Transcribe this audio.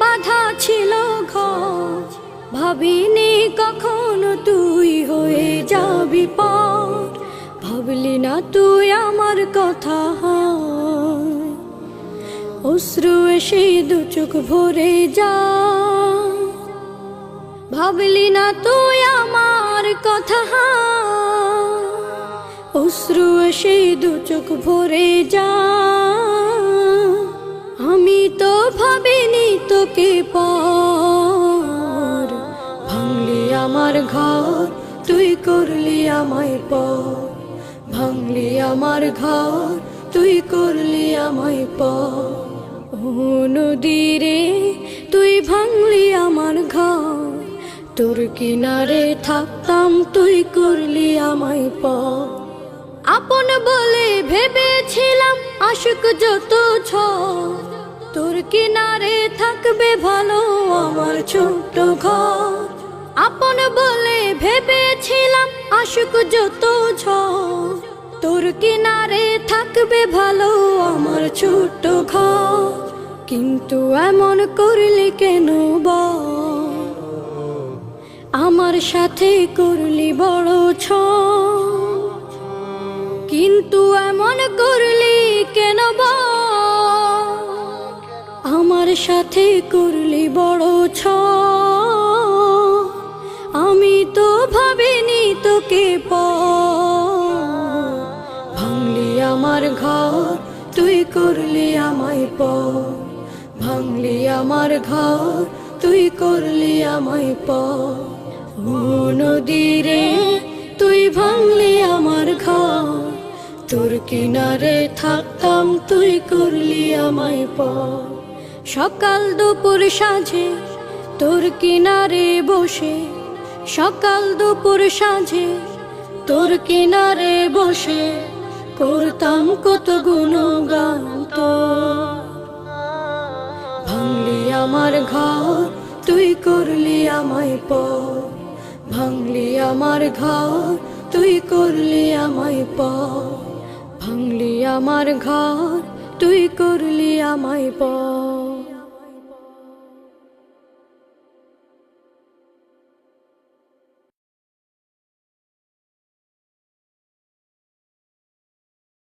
বাধা ছিল ঘর ভাবিনি কখনো তুই হয়ে যাবি পর ভাবলি না তুই আমার কথা অশ্রু এসে দু চোখ ভরে যা ভাবলি না তুই আমার কথা অশ্রু এসে দু চোখ ভরে যা আমি তো ভাবিনি তোকে পর। ভাঙলি আমার ঘর, তুই করলি আমায় পর। ভাঙলি আমার ঘর, তুই করলি আমায় পর। ও নদীরে তুই ভাঙলি আমার ঘর। তোর কিনারে থাকতাম, তুই করলি আমায় পর। আপন বলে ভেবেছিলাম আশুক যত ছ কিনারে থাকবে ভালো আমার ছোট্ট ঘর। আপন বলে ভেবেছিলাম আশুক যত ছ তোর কিনারে থাকবে ভালো আমার ছোট্ট ঘর। কিন্তু এমন করলি কেন আমার সাথে করলি বড় ছ কিন্তু এমন আমার সাথে করলি বড় ছ আমি তো ভাবিনি তোকে প ভাঙলি আমার ঘর, তুই করলি আমায় প ভাঙলি আমার ঘর, তুই করলি আমায় প ও নদীরে, তুই ভাঙলি আমার ঘর। তোর কিনারে থাকতাম, তুই করলি আমায় প সকাল দুপুর সাঁঝে তোর কিনারে বসে। সকাল দুপুর সাঁঝে তোর কিনারে বসে করতাম কত গুণগান তো। ভাঙলি আমার ঘর, তুই করলি আমায় প ভাঙলি আমার ঘর, তুই করলি আমায় প ভাঙলি আমার ঘর, তুই করলি আমায় পর।